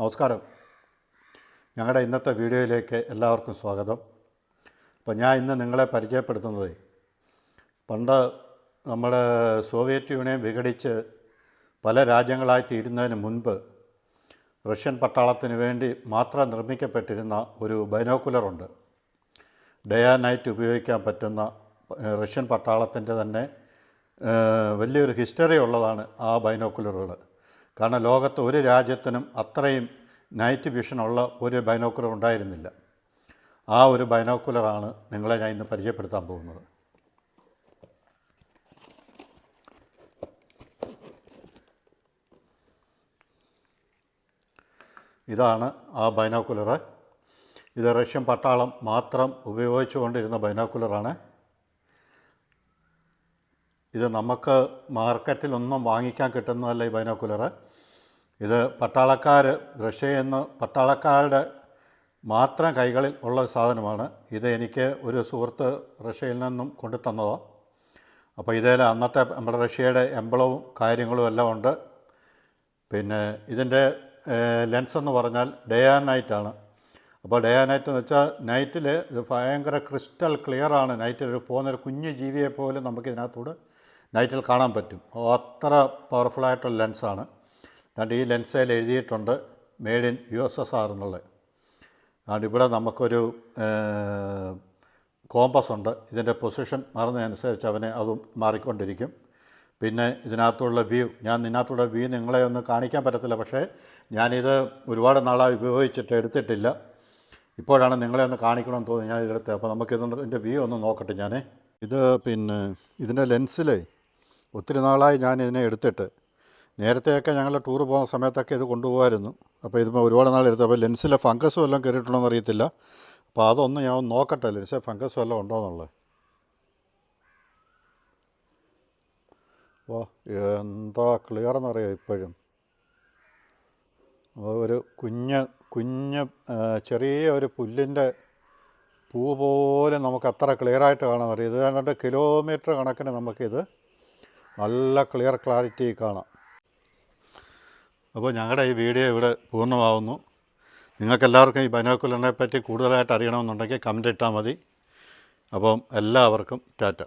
നമസ്കാരം. ഞങ്ങളുടെ ഇന്നത്തെ വീഡിയോയിലേക്ക് എല്ലാവർക്കും സ്വാഗതം. അപ്പോൾ ഞാൻ ഇന്ന് നിങ്ങളെ പരിചയപ്പെടുത്തുന്നത് പണ്ട് നമ്മുടെ സോവിയറ്റ് യൂണിയൻ വിഘടിച്ച് പല രാജ്യങ്ങളായി തീരുന്നതിന് മുൻപ് റഷ്യൻ പട്ടാളത്തിന് വേണ്ടി മാത്രം നിർമ്മിക്കപ്പെട്ടിരുന്ന ഒരു ബൈനോക്കുലറുണ്ട്. ഡേ ആൻഡ് നൈറ്റ് ഉപയോഗിക്കാൻ പറ്റുന്ന റഷ്യൻ പട്ടാളത്തിന്റെ തന്നെ വലിയൊരു ഹിസ്റ്ററി ഉള്ളതാണ് ആ ബൈനോക്കുലറുകൾ. കാരണം ലോകത്ത് ഒരു രാജ്യത്തിനും അത്രയും നൈറ്റ് വിഷനുള്ള ഒരു ബൈനോക്കുലർ ഉണ്ടായിരുന്നില്ല. ആ ഒരു ബൈനോക്കുലറാണ് നിങ്ങളെ ഞാൻ ഇന്ന് പരിചയപ്പെടുത്താൻ പോകുന്നത്. ഇതാണ് ആ ബൈനോക്കുലർ ഇത് റഷ്യൻ പട്ടാളം മാത്രം ഉപയോഗിച്ചുകൊണ്ടിരുന്ന ബൈനോക്കുലറാണ് ഇത് നമുക്ക് മാർക്കറ്റിലൊന്നും വാങ്ങിക്കാൻ കിട്ടുന്നതല്ല ഈ ബൈനോക്കുലർ ഇത് പട്ടാളക്കാർ റഷ്യ എന്ന പട്ടാളക്കാരുടെ മാത്രം കൈകളിൽ ഉള്ള സാധനമാണ്. ഇത് എനിക്ക് ഒരു സുഹൃത്ത് റഷ്യയിൽ നിന്നും കൊണ്ടു തന്നതാണ് അപ്പോൾ ഇതിൽ അന്നത്തെ നമ്മുടെ റഷ്യയുടെ എംബളവും കാര്യങ്ങളും എല്ലാം ഉണ്ട്. പിന്നെ ഇതിന്റെ ലെൻസ് എന്ന് പറഞ്ഞാൽ ഡേ ആൻഡ് നൈറ്റ് ആണ്. അപ്പോൾ ഡേ ആൻഡ് നൈറ്റ് എന്ന് വെച്ചാൽ നൈറ്റിൽ ഇത് ഭയങ്കര ക്രിസ്റ്റൽ ക്ലിയർ ആണ്. നൈറ്റിൽ ഒരു പോകുന്നൊരു കുഞ്ഞു ജീവിയെ പോലും നമുക്ക് ഇതിനകത്തൂടെ നൈറ്റിൽ കാണാൻ പറ്റും. അത്ര പവർഫുള്ളായിട്ടുള്ള ലെൻസാണ് അതുകൊണ്ട് ഈ ലെൻസിൽ എഴുതിയിട്ടുണ്ട് made in U S S R എന്നുള്ളത്. അതുകൊണ്ട് ഇവിടെ നമുക്കൊരു കോമ്പസ് ഉണ്ട്. ഇതിന്റെ പൊസിഷൻ മാറുന്നതനുസരിച്ച് അവനെ അത് മാറിക്കൊണ്ടിരിക്കും. പിന്നെ ഇതിനകത്തുള്ള വ്യൂ ഞാൻ ഇതിനകത്തുള്ള വ്യൂ നിങ്ങളെ ഒന്ന് കാണിക്കാൻ പറ്റത്തില്ല പക്ഷേ ഞാനിത് ഒരുപാട് നാളായി ഉപയോഗിച്ചിട്ട് എടുത്തിട്ടില്ല. ഇപ്പോഴാണ് നിങ്ങളെ ഒന്ന് കാണിക്കണമെന്ന് തോന്നി ഞാൻ ഇതെടുത്തത് അപ്പോൾ ഇതിന്റെ വ്യൂ ഒന്ന് നോക്കട്ടെ ഞാൻ ഇത് പിന്നെ ഇതിന്റെ ലെൻസിലേ ഒത്തിരി നാളായി ഞാൻ ഇതിനെ എടുത്തിട്ട്. നേരത്തെയൊക്കെ ഞങ്ങൾ ടൂർ പോകുന്ന സമയത്തൊക്കെ ഇത് കൊണ്ടുപോകുമായിരുന്നു അപ്പോൾ ഇതിപ്പോൾ ഒരുപാട് നാൾ എടുത്തു. അപ്പോൾ ലെൻസിലെ ഫംഗസ് വല്ലതും കയറിയിട്ടുണ്ടോ എന്ന് അറിയത്തില്ല. അപ്പോൾ അതൊന്ന് ഞാൻ ഒന്ന് നോക്കട്ടെ ലെൻസിലെ ഫംഗസ് വല്ലതും ഉണ്ടോ എന്നുള്ളത്. ഓ എന്താ ക്ലിയർ എന്നറിയാം ഇപ്പോഴും? ഒരു കുഞ്ഞ് കുഞ്ഞ് ചെറിയ ഒരു പുല്ലിന്റെ പൂ പോലെ നമുക്ക് അത്ര ക്ലിയറായിട്ട് കാണാൻ അറിയാം. ഇത് കണ്ടിട്ട് കിലോമീറ്റർ കണക്കിന് നമുക്കിത് നല്ല ക്ലിയർ ക്ലാരിറ്റി കാണാം. അപ്പോൾ ഞങ്ങളുടെ ഈ വീഡിയോ ഇവിടെ പൂർണമാവുന്നു. നിങ്ങൾക്കെല്ലാവർക്കും ഈ ബൈനോക്കുലറിനെ പറ്റി കൂടുതലായിട്ട് അറിയണമെന്നുണ്ടെങ്കിൽ കമന്റ് ഇട്ടാൽ മതി. അപ്പം എല്ലാവർക്കും ടാറ്റ.